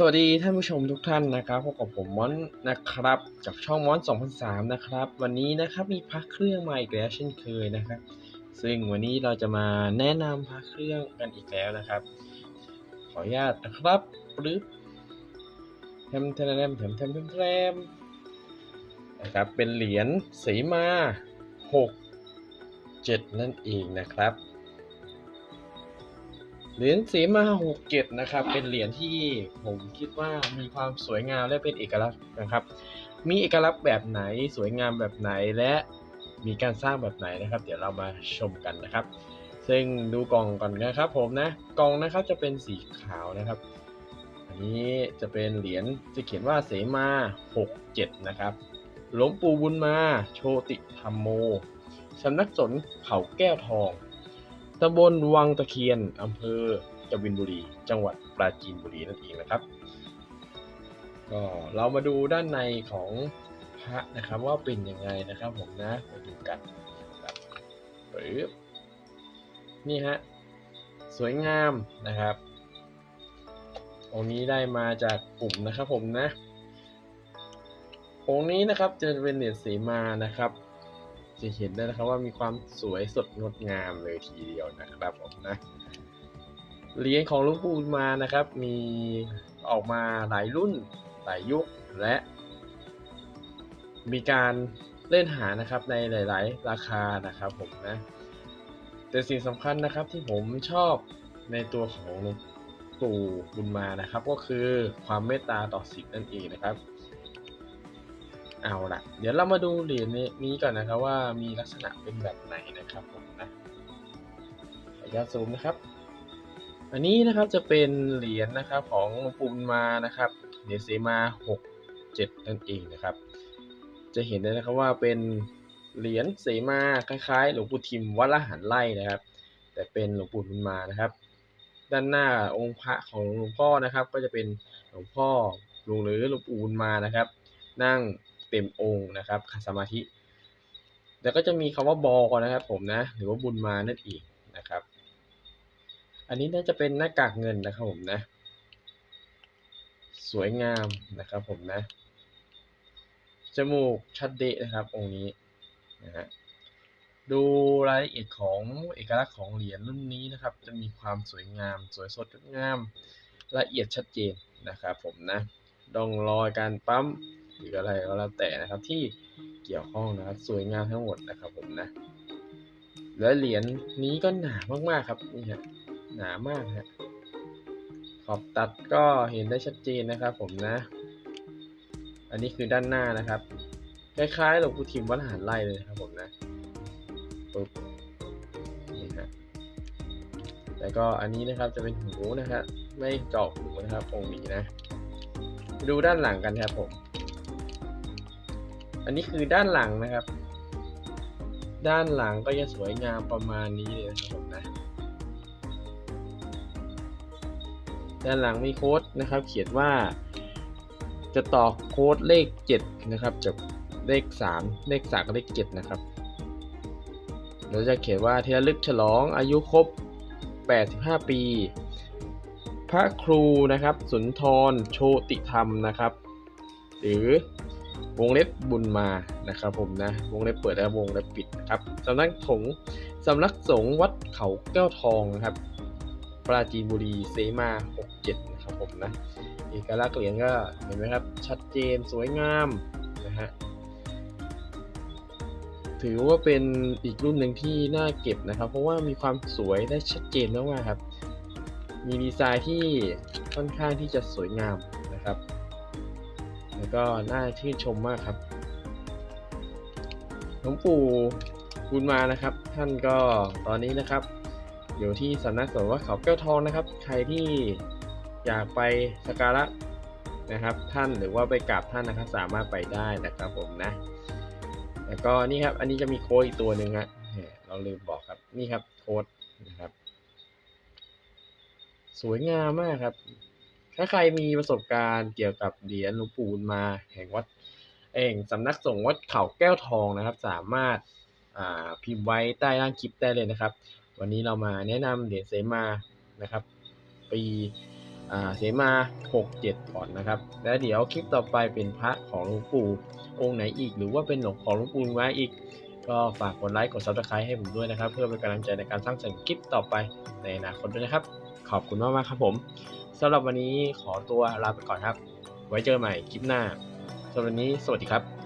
สวัสดีท่านผู้ชมทุกท่านนะครับพบกับผมมอนนะครับจากช่องมอน2003นะครับ วันนี้นะครับมีพักเครื่องมาอีกแล้วเช่นเคยนะครับ ซึ่งวันนี้เราจะมาแนะนำพักเครื่องกันอีกแล้วนะครับ ขออนุญาตนะครับปึ๊บแทมแทมแทมแทมแทมแทมแทมนะครับเป็นเหรียญสีมา 6 7 นั่นเองนะครับ เหรียญสีมาหกเกตนะครับ เป็นเหรียญที่ผมคิดว่ามีความสวยงามและเป็นเอกลักษณ์นะครับ มีเอกลักษณ์แบบไหนสวยงามแบบไหนและมีการสร้างแบบไหนนะครับ เดี๋ยวเรามาชมกันนะครับ ซึ่งดูกล่องก่อนนะครับผมนะกล่องนะครับจะเป็นสีขาวนะครับ อันนี้จะเป็นเหรียญจะเขียนว่าเสมา 67 นะครับหลวงปู่บุญมา โชติธรรมโมสำนักสนเขาแก้วทอง ตำบลวังตะเคียนอำเภอกบินบุรี จังหวัดปราจีนบุรีนั่นเองนะครับ ก็เรามาดูด้านในของพระนะครับว่าเป็นยังไงนะครับผมนะไปดูกันครับปึ๊บนี่ฮะสวยงามนะครับองค์นี้ได้มาจากกลุ่มนะครับผมนะองค์นี้นะครับจะเป็นเหรียญสีมานะครับ จะเห็นได้นะครับว่ามีความสวยสดงดงามเลยทีเดียวนะครับผมนะเหรียญของหลวงปู่มานะครับ มีออกมาหลายรุ่นหลายยุคและ มีการเล่นหานะครับในหลาย ๆ ราคานะครับผมนะแต่สิ่งสำคัญนะครับที่ผมชอบในตัวของหลวงปู่บุญมานะครับ ก็คือความเมตตาต่อสิทธิ์นั่นเองนะครับ เอาละเดี๋ยวเรามาดูเหรียญนี้ก่อนนะครับว่ามีลักษณะเป็นแบบไหนนะครับผมนะขออนุญาตซูมนะครับ อันนี้นะครับจะเป็นเหรียญนะครับของหลวงปู่บุญมานะครับเหรียญเสมา6 7นั่นเองนะครับ จะเห็นได้นะครับว่าเป็นเหรียญเสมาคล้ายๆ หลวงปู่ทิมวัดละหันไล่นะครับ แต่เป็นหลวงปู่บุญมานะครับ ด้านหน้าองค์พระของหลวงพ่อนะครับ ก็จะเป็นหลวงพ่อหลวงหรือหลวงปู่บุญมานะครับ นั่ง เต็มองค์นะครับขัดสมาธิ แล้วก็จะมีคำว่าบอกนะครับ ผมนะ หรือว่าบุญมานั่นเองนะครับ อันนี้น่าจะเป็นหน้ากากเงินนะครับผมนะ สวยงามนะครับผมนะ จมูกชัดเดะนะครับ องค์นี้นะฮะดูรายละเอียดของเอกลักษณ์ของเหรียญรุ่นนี้นะครับ จะมีความสวยงาม สวยสดงดงาม ละเอียดชัดเจนนะครับผมนะร่องรอยการปั๊ม หรืออะไรก็แล้วแต่นะครับที่เกี่ยวข้องนะครับสวยงามทั้งหมดนะครับผมนะ และเหรียญนี้ก็หนามากๆครับนี่ฮะหนามากฮะขอบตัดก็เห็นได้ชัดเจนนะครับ ผมนะ อันนี้คือด้านหน้านะครับคล้ายๆหลวงปู่ทิมวัดหารไล่เลยครับผมนะปุ๊บนี่ฮะแล้วก็อันนี้นะครับจะเป็นหูนะครับไม่เจาะหูนะครับองค์นี้นะ ดูด้านหลังกันครับผม อันนี้คือด้านหลังนะครับ ด้านหลังก็จะสวยงามประมาณนี้เลยนะครับผมนะด้านหลังมีโค้ดนะครับ เขียนว่าจะต่อโค้ดเลข 7 นะครับจากเลข 3 เลข3กับเลข 7 นะครับเราจะเขียนว่าที่ระลึกฉลองอายุครบ 85 ปี พระครูนะครับ สุนทรโชติธรรมนะครับ หรือ วงเล็บบุญมานะครับผมนะวงเล็บเปิดและวงเล็บปิดนะครับสำนักถงสำนักสงฆ์วัดเขาแก้วทองนะครับปราจีนบุรีเซมา 67 นะครับผมนะเอกลักษณ์เหรียญก็เห็นไหมครับ ชัดเจนสวยงามนะฮะถือว่าเป็นอีกรุ่นหนึ่งที่น่าเก็บนะครับ เพราะว่ามีความสวยได้ชัดเจนมากๆครับ มีดีไซน์ที่ค่อนข้างที่จะสวยงามนะครับ แล้วก็น่าชื่นชมมากครับหลวงปู่บุญมานะครับ ท่านก็ตอนนี้นะครับ อยู่ที่สำนักสงฆ์วัดเขาแก้วทองนะครับ ใครที่อยากไปสักการะนะครับ ท่านหรือว่าไปกราบท่านนะครับสามารถไปได้นะครับผมนะ แล้วก็นี่ครับ อันนี้จะมีโค้ดอีกตัวหนึ่งฮะเราลืมบอกครับนี่ครับโค้ดนะครับ สวยงามมากครับ ถ้าใครมีประสบการณ์เกี่ยวกับเหรียญหลวงปู่มา แห่งวัดเองสำนักสงฆ์วัดเขาแก้วทองนะครับ สามารถพิมพ์ไว้ใต้ล่างคลิปได้เลยนะครับ วันนี้เรามาแนะนำเหรียญเสมานะครับ ปีเสมา 67 ก่อนนะครับ แล้วเดี๋ยวคลิปต่อไปเป็นพระของหลวงปู่องค์ไหนอีก หรือว่าเป็นหลวงของหลวงปู่ไว้อีก ก็ฝากกดไลค์กดซับสไครต์ให้ผมด้วยนะครับ เพื่อเป็นกำลังใจในการสร้างสรรค์คลิปต่อไปในอนาคตด้วยนะครับ ขอบคุณมากมากครับผมสำหรับวันนี้ขอตัวลาไปก่อนครับ ไว้เจอใหม่คลิปหน้าสำหรับวันนี้สวัสดีครับ